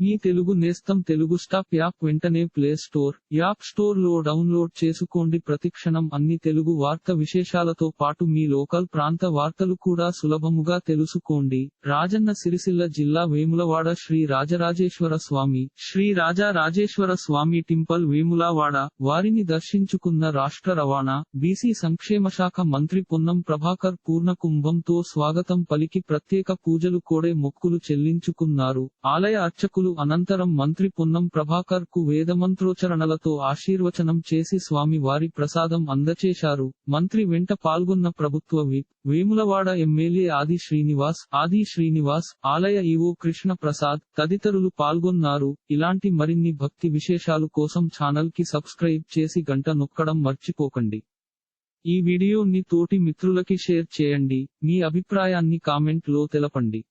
మీ తెలుగు నేస్తం Telugu stop app వెంటనే play store app స్టోర్లో డౌన్లోడ్ చేసుకోండి. ప్రతిక్షణం అన్ని తెలుగు వార్త విశేషాలతో పాటు మీ లోకల్ ప్రాంత వార్తలు కూడా సులభముగా తెలుసుకోండి. రాజన్న సిరిసిల్ల జిల్లా వేములవాడ శ్రీ రాజరాజేశ్వర స్వామి శ్రీ రాజా రాజేశ్వర స్వామి టింపల్ వేములవాడ వారిని దర్శించుకున్న రాష్ట్ర రవాణా బీసీ సంక్షేమ శాఖ మంత్రి పొన్నం ప్రభాకర్ పూర్ణ కుంభంతో స్వాగతం పలికి ప్రత్యేక పూజలు కోడే మొక్కులు చెల్లించుకున్నారు. ఆలయ అర్చకులు అనంతరం మంత్రి పొన్నం ప్రభాకర్కు వేదమంత్రోచరణలతో ఆశీర్వచనం చేసి స్వామి వారి ప్రసాదం అందచేశారు. మంత్రి వెంట పాల్గొన్న ప్రభుత్వ విప్ వేములవాడ ఎమ్మెల్యే ఆది శ్రీనివాస్ ఆది శ్రీనివాస్ ఆలయ ఈవో కృష్ణ ప్రసాద్ తదితరులు పాల్గొన్నారు. ఇలాంటి మరిన్ని భక్తి విశేషాలు కోసం ఛానల్కి సబ్స్క్రైబ్ చేసి గంట నొక్కడం మర్చిపోకండి. ఈ వీడియోని తోటి మిత్రులకి షేర్ చేయండి. మీ అభిప్రాయాన్ని కామెంట్లో తెలపండి.